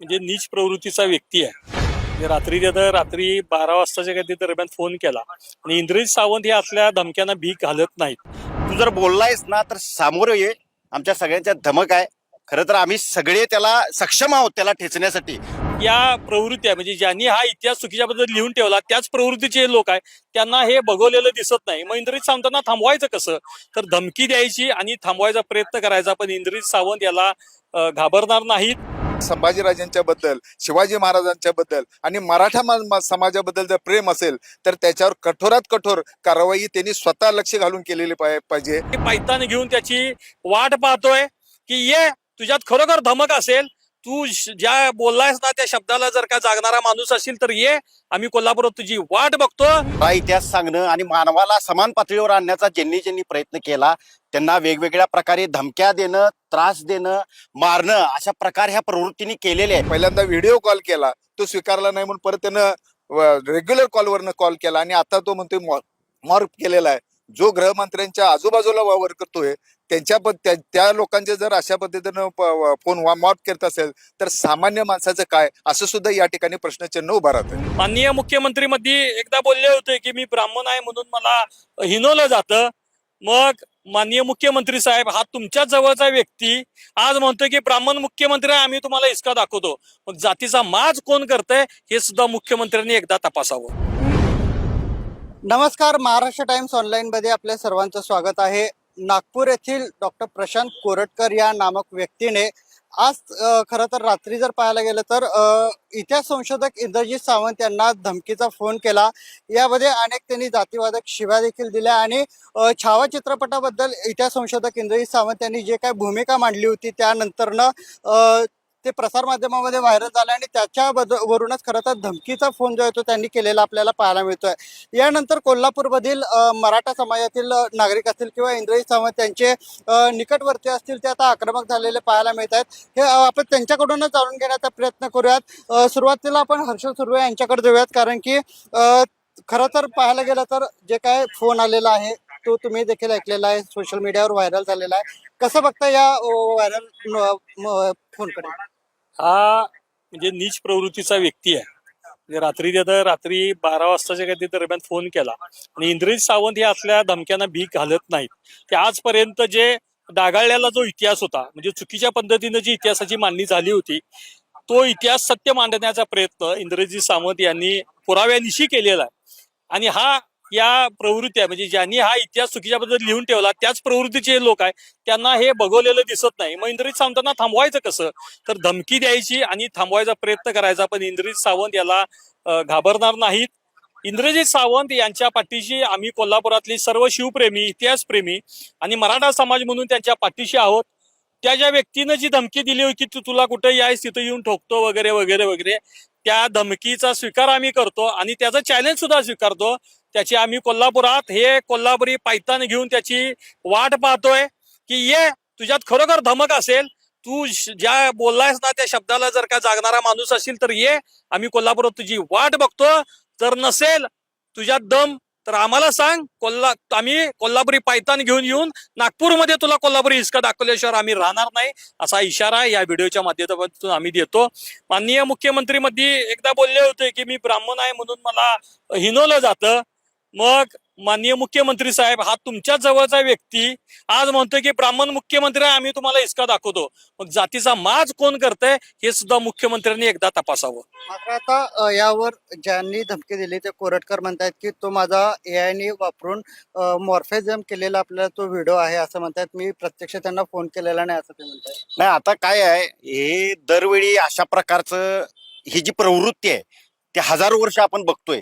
म्हणजे नीच प्रवृत्तीचा व्यक्ती आहे. म्हणजे रात्री त्यानं रात्री बारा वाजताच्या काही दरम्यान फोन केला. आणि इंद्रजित सावंत हे असल्या धमक्यांना भीक घालत नाहीत. तू जर बोललायस ना तर सामोरं ये. आमच्या सगळ्यांच्या धमक आहे. खरं तर आम्ही सगळे त्याला सक्षम आहोत त्याला ठेचण्यासाठी. या प्रवृत्ती आहे. म्हणजे ज्यांनी हा इतिहास चुकीच्या पद्धतीने लिहून ठेवला त्याच प्रवृत्तीचे लोक आहे त्यांना हे बघवलेलं दिसत नाही. मग इंद्रजित सावंतांना थांबवायचं कसं? तर धमकी द्यायची आणि थांबवायचा प्रयत्न करायचा. पण इंद्रजित सावंत याला घाबरणार नाहीत. संभाजीराजांच्या बद्दल शिवाजी महाराजांच्या बद्दल आणि मराठा समाजाबद्दल जर प्रेम असेल तर त्याच्यावर कठोरात कठोर कारवाई त्यांनी स्वतः लक्ष घालून केलेली पाहि- पाहिजे. ते घेऊन त्याची वाट पाहतोय की ये तुझ्यात खरोखर धमक असेल तू ज्या बोललायस ना त्या शब्दाला जर का जागणारा माणूस असेल तर ये. आम्ही कोल्हापुरात तुझी वाट बघतो. हा इतिहास सांगणं आणि मानवाला समान पातळीवर आणण्याचा ज्यांनी ज्यांनी प्रयत्न केला त्यांना वेगवेगळ्या प्रकारे धमक्या देणं त्रास देणं मारणं अशा प्रकार ह्या प्रवृत्तीने केलेले आहे पहिल्यांदा व्हिडिओ कॉल केला. तो स्वीकारला नाही म्हणून परत त्यानं रेग्युलर कॉलवरनं कॉल केला. आणि आता तो म्हणतोय मॉर्फ केलेला आहे. जो गृहमंत्र्यांच्या आजूबाजूला वावर करतोय त्यांच्या पद- त्या- त्या लोकांचे जर अशा पद्धतीनं फोन मॉर्फ करत असेल तर सामान्य माणसाचं काय? असं सुद्धा या ठिकाणी प्रश्नचिन्ह उभा राहत. आहे माननीय मुख्यमंत्री मध्ये एकदा बोलले होते की मी ब्राह्मण आहे म्हणून मला हिनवलं जातं. मग माननीय मुख्यमंत्री साहेब हा तुमच्या जवळचा व्यक्ती आज म्हणतोय की ब्राह्मण मुख्यमंत्री आहे आम्ही तुम्हाला इसका दाखवतो. मग जातीचा माज कोण करतंय हे सुद्धा मुख्यमंत्र्यांनी एकदा तपासावं. नमस्कार महाराष्ट्र टाइम्स ऑनलाईन मध्ये आपल्या सर्वांचं स्वागत आहे. नागपूर येथील डॉक्टर प्रशांत कोरटकर या नामक व्यक्तीने आज खरं तर रात्री जर पाहायला गेलं तर इतिहास संशोधक इंद्रजित सावंत यांना धमकीचा फोन केला. यामध्ये अनेक त्यांनी जातीवादक शिव्या देखील दिल्या आणि छावा चित्रपटाबद्दल इतिहास संशोधक इंद्रजित सावंत यांनी जे काय भूमिका मांडली होती त्यानंतरनं ते प्रसारमाध्यमामध्ये व्हायरल झालं आणि त्याच्या बद खरं तर धमकीचा फोन जो आहे तो त्यांनी केलेला आपल्याला पाहायला मिळतोय. यानंतर कोल्हापूरमधील मराठा समाजातील नागरिक असतील किंवा इंद्रजित समाज त्यांचे निकटवर्ती असतील ते आता आक्रमक झालेले पाहायला मिळत आहेत. हे आपण त्यांच्याकडूनच जाणून घेण्याचा प्रयत्न करूयात. सुरुवातीला आपण हर्षल सुर्वे यांच्याकडे जाऊयात कारण की खरं तर पाहायला गेलं तर जे काय फोन आलेला आहे तो तुम्ही देखील ऐकलेला आहे सोशल मीडियावर व्हायरल झालेला आहे. कसं बघता या व्हायरल फोनकडे हा म्हणजे नीच प्रवृत्तीचा व्यक्ती आहे. म्हणजे रात्री त्याचा रात्री बारा वाजताच्या कधी दरम्यान फोन केला. आणि इंद्रजित सावंत हे असल्या धमक्यांना भीक घालत नाहीत. ते आजपर्यंत जे डागाळलेला जो इतिहास होता म्हणजे चुकीच्या पद्धतीनं जी इतिहासाची मांडणी झाली होती तो इतिहास सत्य मांडण्याचा प्रयत्न इंद्रजित सावंत यांनी पुराव्यानिशी केलेला आहे. आणि हा या प्रवृत्ती आहे. म्हणजे ज्यांनी हा इतिहास चुकीच्या पद्धतीने लिहून ठेवला त्याच प्रवृत्तीचे लोक आहे त्यांना हे बघवलेलं दिसत नाही. मग इंद्रजित सावंतांना थांबवायचं कसं? तर धमकी द्यायची आणि थांबवायचा प्रयत्न करायचा पण इंद्रजित सावंत याला घाबरणार नाहीत. इंद्रजित सावंत यांच्या पाठीशी आम्ही कोल्हापुरातली सर्व शिवप्रेमी इतिहासप्रेमी आणि मराठा समाज म्हणून त्यांच्या पाठीशी आहोत. त्या ज्या व्यक्तीनं जी धमकी दिली होती तू तुला कुठे यायस तिथं येऊन ठोकतो वगैरे वगैरे वगैरे त्या धमकीचा स्वीकार आम्ही करतो आणि त्याचं चॅलेंज सुद्धा स्वीकारतो. त्याची आम्ही कोल्हापुरात हे कोल्हापुरी पायतान घेऊन त्याची वाट पाहतोय की ये तुझ्यात खरोखर धमक असेल तू ज्या बोललायस ना त्या शब्दाला जर का जागणारा माणूस असेल तर ये आम्ही कोल्हापुरात तुझी वाट बघतो. जर नसेल तुझ्यात दम तर आम्हाला सांग कोल्हा आम्ही कोल्हापुरी पायतान घेऊन येऊन नागपूरमध्ये तुला कोल्हापुरी हिसका दाखवल्याशिवाय आम्ही राहणार नाही असा इशारा या व्हिडिओच्या माध्यमातून आम्ही देतो. माननीय मुख्यमंत्री मध्ये एकदा बोलले होते की मी ब्राह्मण आहे म्हणून मला हिनवलं जातं. मग माननीय मुख्यमंत्री साहेब हा तुमच्या जवळचा व्यक्ती आज म्हणतोय की ब्राह्मण मुख्यमंत्री आहे आम्ही तुम्हाला इसका दाखवतो. मग जातीचा माज कोण करतंय हे सुद्धा मुख्यमंत्र्यांनी एकदा तपासावं. मात्र आता यावर ज्यांनी धमकी दिली ते कोरटकर म्हणतायत की तो माझा एआयने वापरून मॉर्फेजम केलेला आपल्याला तो व्हिडिओ आहे असं म्हणतायत. मी प्रत्यक्ष त्यांना फोन केलेला नाही असं ते म्हणतायत. नाही आता काय आहे हे दरवेळी अशा प्रकारचं ही जी प्रवृत्ती आहे ते हजारो वर्ष आपण बघतोय.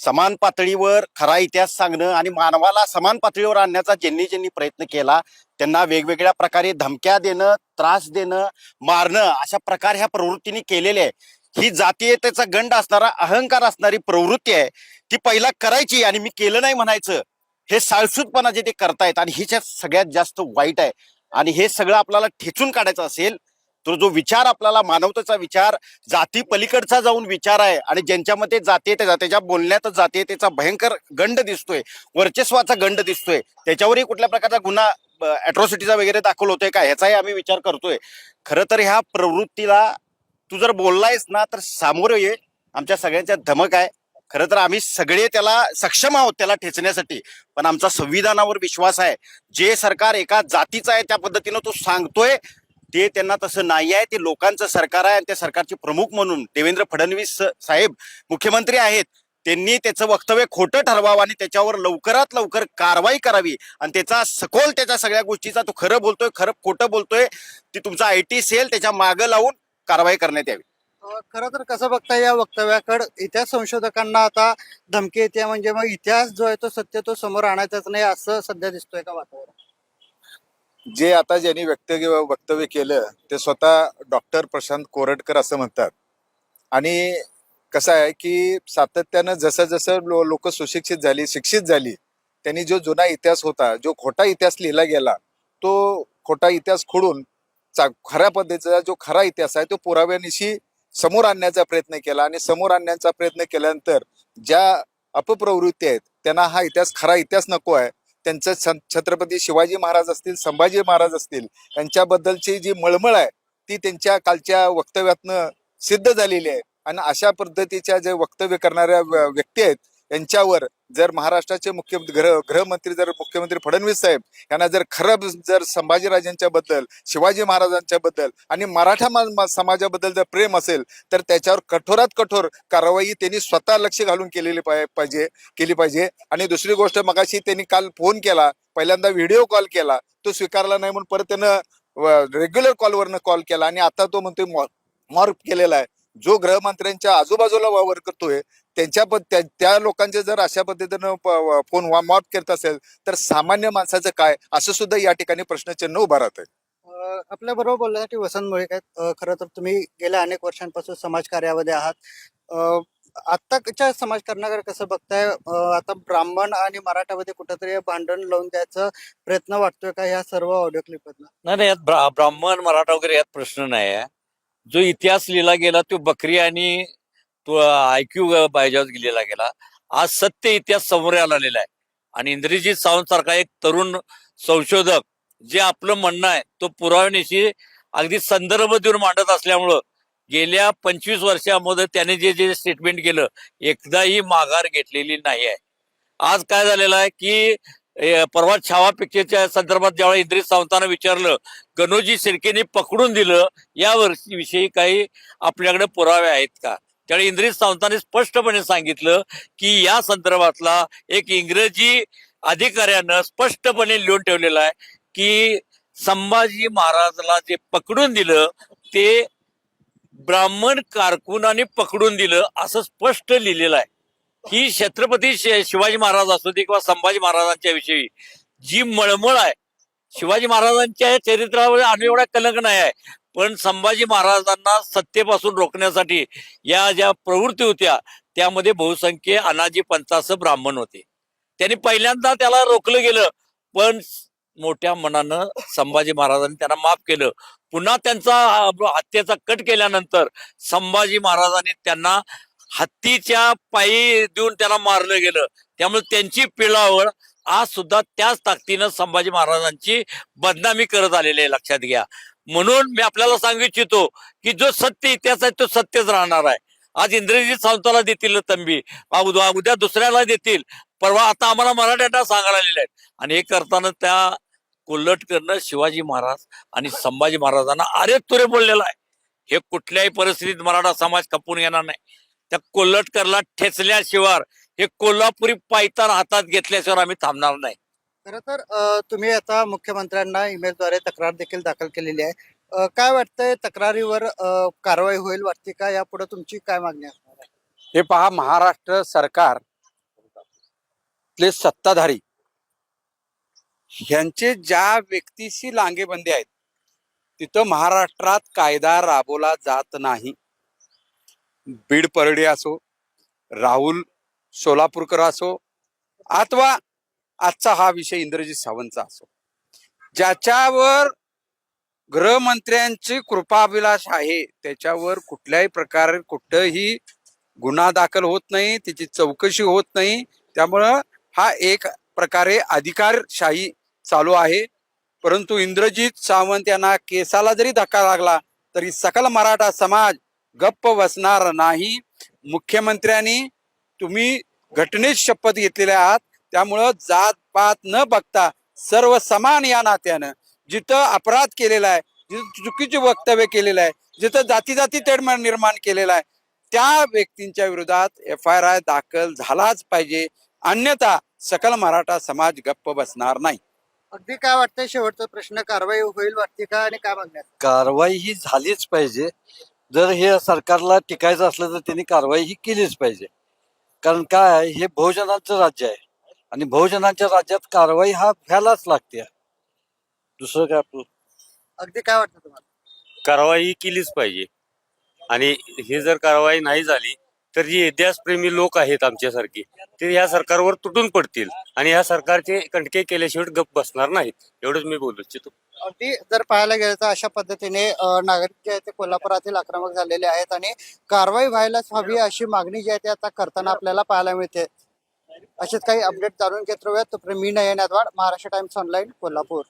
समान पातळीवर खरा इतिहास सांगणं आणि मानवाला समान पातळीवर आणण्याचा ज्यांनी ज्यांनी प्रयत्न केला त्यांना वेगवेगळ्या प्रकारे धमक्या देणं त्रास देणं मारणं अशा प्रकार ह्या प्रवृत्तीने केलेले आहे ही जातीयतेचा गंड असणारा अहंकार असणारी प्रवृत्ती आहे. ती पहिला करायची आणि मी केलं नाही म्हणायचं. हे साळसूतपणा जे ते करतायत आणि हिच्या सगळ्यात जास्त वाईट आहे. आणि हे सगळं आपल्याला ठेचून काढायचं असेल तर जो विचार आपल्याला मानवतेचा विचार जाती पलीकडचा जाऊन विचार आहे आणि ज्यांच्यामध्ये जातीयते त्याच्या बोलण्यात जातीयतेचा भयंकर गंड दिसतोय वर्चस्वाचा गंड दिसतोय. त्याच्यावरही कुठल्या प्रकारचा गुन्हा अट्रॉसिटीचा वगैरे दाखल होतोय का ह्याचाही आम्ही विचार करतोय. खरं तर ह्या प्रवृत्तीला तू जर बोललायस ना तर सामोरं ये. आमच्या सगळ्यांच्या धमक आहे. खरं तर आम्ही सगळे त्याला सक्षम आहोत त्याला ठेचण्यासाठी. पण आमचा संविधानावर विश्वास आहे. जे सरकार एका जातीचा आहे त्या पद्धतीनं तो सांगतोय ते त्यांना तसं नाही आहे. ते लोकांचं सरकार आहे आणि त्या सरकारचे प्रमुख म्हणून देवेंद्र फडणवीस साहेब मुख्यमंत्री आहेत. त्यांनी त्याचं वक्तव्य खोटं ठरवावं आणि त्याच्यावर लवकरात लवकर कारवाई करावी. आणि त्याचा सखोल त्याच्या सगळ्या गोष्टीचा तो खरं बोलतोय खरं खोटं बोलतोय. ती तुमचा आय टी सेल त्याच्या मागं लावून कारवाई करण्यात यावी. खर खरं तर कसं बघता या वक्तव्याकडे इतिहास संशोधकांना आता धमकी येते. म्हणजे मग इतिहास जो आहे तो सत्य तो समोर आणायचाच नाही असं सध्या दिसतोय का वातावरण? जे आता ज्यांनी व्यक्त वक्तव्य केलं ते स्वतः डॉक्टर प्रशांत कोरटकर असं म्हणतात. आणि कसं आहे की सातत्यानं जसं जसं लो लोक सुशिक्षित झाली शिक्षित झाली त्यांनी जो जुना इतिहास होता जो खोटा इतिहास लिहिला गेला तो खोटा इतिहास खोडून चा खऱ्या पद्धतीचा जो खरा इतिहास आहे तो पुराव्यानिशी समोर आणण्याचा प्रयत्न केला. आणि समोर आणण्याचा प्रयत्न केल्यानंतर ज्या अपप्रवृत्ती आहेत त्यांना हा इतिहास खरा इतिहास नको आहे. त्यांचं छ- छत्रपती शिवाजी महाराज असतील संभाजी महाराज असतील यांच्याबद्दलची जी मळमळ आहे ती त्यांच्या कालच्या वक्तव्यातनं सिद्ध झालेली आहे. आणि अशा पद्धतीच्या जे वक्तव्य करणाऱ्या व्यक्ती आहेत यांच्यावर जर महाराष्ट्राचे मुख्य गृह गृहमंत्री जर मुख्यमंत्री फडणवीस साहेब यांना जर खरं जर संभाजीराजांच्या बद्दल शिवाजी महाराजांच्या बद्दल आणि मराठा समाजाबद्दल जर प्रेम असेल तर त्याच्यावर कठोरात कठोर कारवाई त्यांनी स्वतः लक्ष घालून केलेली पाहिजे केली पाहिजे. आणि दुसरी गोष्ट मगाशी त्यांनी काल फोन केला पहिल्यांदा व्हिडिओ कॉल केला तो स्वीकारला नाही म्हणून परत त्यानं रेग्युलर कॉलवरनं कॉल केला आणि आता तो म्हणतोय मॉर्फ केलेला आहे. जो गृहमंत्र्यांच्या आजूबाजूला वावर करतोय त्यांच्या पद- त्या- त्या लोकांचे जर अशा पद्धतीनं फोन मॉर्प करत असेल तर सामान्य माणसाचं काय? असं सुद्धा या ठिकाणी प्रश्नचिन्ह उभा राहत आहे आपल्या बरोबर बोलण्यासाठी वसंत मुळीक आहेत अ, खरं तर तुम्ही गेल्या अनेक वर्षांपासून समाजकार्यामध्ये आहात. अ, आत्ताच्या समाजकारणाकडे कसं बघताय आता ब्राह्मण आणि मराठामध्ये कुठंतरी भांडण लावून द्यायचा प्रयत्न वाटतोय का? ह्या सर्व ऑडिओ क्लिपमधनं नाही नाही यात ब्रा- ब्राह्मण मराठा वगैरे यात प्रश्न नाही आहे जो इतिहास लिहिला गेला तो बकरी आणि तो आयक्यू बायजावर लिहिला गेला. आज सत्य इतिहास समोर आलेला आहे. आणि इंद्रजित सावंत सारखा एक तरुण संशोधक जे आपलं म्हणणं आहे तो पुराव्यानिशी अगदी संदर्भ देऊन मांडत असल्यामुळं गेल्या पंचवीस वर्षामध्ये त्याने जे जे स्टेटमेंट केलं एकदाही माघार घेतलेली नाही आहे. आज काय झालेलं आहे की परवा छावा पिक्चरच्या संदर्भात ज्यावेळी इंद्रित सावंतांना विचारलं गणोजी शिर्केने पकडून दिलं या विषयी काही आपल्याकडे पुरावे आहेत का? त्यावेळी इंद्रित सावंतांनी स्पष्टपणे सांगितलं की या संदर्भातला एक इंग्रजी अधिकाऱ्यानं स्पष्टपणे लिहून ठेवलेला आहे की संभाजी महाराजला जे पकडून दिलं ते ब्राह्मण कारकुनाने पकडून दिलं असं स्पष्ट लिहिलेलं आहे. ही छत्रपती शिवाजी महाराज असू दे किंवा संभाजी महाराजांच्या विषयी जी मळमळ आहे शिवाजी महाराजांच्या चरित्रावर आम्ही एवढा कलंक नाही आहे. पण संभाजी महाराजांना सत्तेपासून रोखण्यासाठी या ज्या प्रवृत्ती होत्या त्यामध्ये बहुसंख्य अनाजी पंचास ब्राह्मण होते. त्यांनी पहिल्यांदा त्याला रोखलं गेलं पण मोठ्या मनानं संभाजी महाराजांनी त्यांना माफ केलं. पुन्हा त्यांचा हत्येचा कट केल्यानंतर संभाजी महाराजांनी त्यांना हत्तीच्या पायी देऊन त्याला मारलं गेलं. त्यामुळे त्यांची पिळावळ आज सुद्धा त्याच ताकदीनं संभाजी महाराजांची बदनामी करत आलेली आहे लक्षात घ्या. म्हणून मी आपल्याला सांगू इच्छितो की जो सत्य इतिहास आहे तो सत्यच राहणार आहे. आज इंद्रजित सावंताला देतील तंबी. उद्या दुसऱ्याला देतील. परवा आता आम्हाला मराठ्यांना सांगायला आलेले आहेत. आणि हे करताना त्या कोल्हट करणं शिवाजी महाराज आणि संभाजी महाराजांना अरे तुरे बोललेला आहे. हे कुठल्याही परिस्थितीत मराठा समाज खपून येणार नाही. त्या कोल्हटकरला ठेचल्याशिवाय हे कोल्हापुरी पायतान हातात घेतल्याशिवाय आम्ही थांबणार नाही. खरं तर तुम्ही आता मुख्यमंत्र्यांना ईमेलद्वारे तक्रार देखील दाखल केलेली आहे. काय वाटतंय तक्रारीवर कारवाई होईल वाटते का? यापुढे तुमची काय मागणी असणार आहे? हे पहा महाराष्ट्र सरकार सत्ताधारी ह्यांचे ज्या व्यक्तीशी लांगेबंदी आहेत तिथं महाराष्ट्रात कायदा राबवला जात नाही. बीड परडे असो राहुल सोलापूरकर असो अथवा आजचा हा विषय इंद्रजित सावंतचा असो. ज्याच्यावर गृहमंत्र्यांची कृपाभिलाष आहे त्याच्यावर कुठल्याही प्रकारे कुठंही गुन्हा दाखल होत नाही त्याची चौकशी होत नाही त्यामुळं हा एक प्रकारे अधिकारशाही चालू आहे. परंतु इंद्रजित सावंत यांना केसाला जरी धक्का लागला तरी सकल मराठा समाज गप्प बसणार नाही. मुख्यमंत्र्यांनी तुम्ही घटनेत शपथ घेतलेल्या आहात. त्यामुळं जात पात न बघता सर्व समान या नात्यानं जिथं अपराध केलेला आहे जिथं चुकीचे वक्तव्य केलेलं आहे जिथं जाती जाती तेढ निर्माण केलेला आहे त्या व्यक्तींच्या विरोधात एफ आय आर दाखल झालाच पाहिजे. अन्यथा सकल मराठा समाज गप्प बसणार नाही. अगदी काय वाटतंय शेवटचा प्रश्न? कारवाई होईल वाटते का? आणि काय मागण्यात कारवाई ही झालीच पाहिजे. जर हे सरकारला टिकायचं असलं तर त्यांनी कारवाई ही केलीच पाहिजे. कारण काय आहे, हे बहुजनांचं राज्य आहे. आणि बहुजनांच्या राज्यात कारवाई हा व्हायलाच लागते. दुसरं काय आपलं? अगदी काय वाटतं तुम्हाला? कारवाई ही केलीच पाहिजे. आणि ही जर कारवाई नाही झाली तर जी इतिहासप्रेमी लोक आहेत आमच्यासारखी ते या सरकारवर तुटून पडतील. आणि या सरकारचे कंटके केल्याशिवाय गप बसणार नाहीत. एवढंच मी बोलू इच्छितो. अगदी जर पाहायला गेलं तर अशा पद्धतीने नागरिक जे आहेत ते कोल्हापुरातील आक्रमक झालेले आहेत आणि कारवाई व्हायलाच हवी अशी मागणी जी आहे ती आता करताना आपल्याला पाहायला मिळते. असेच काही अपडेट जाणून घेत राहूयात. तोपर्यंत मी नयन अदवाड महाराष्ट्र टाइम्स ऑनलाईन कोल्हापूर.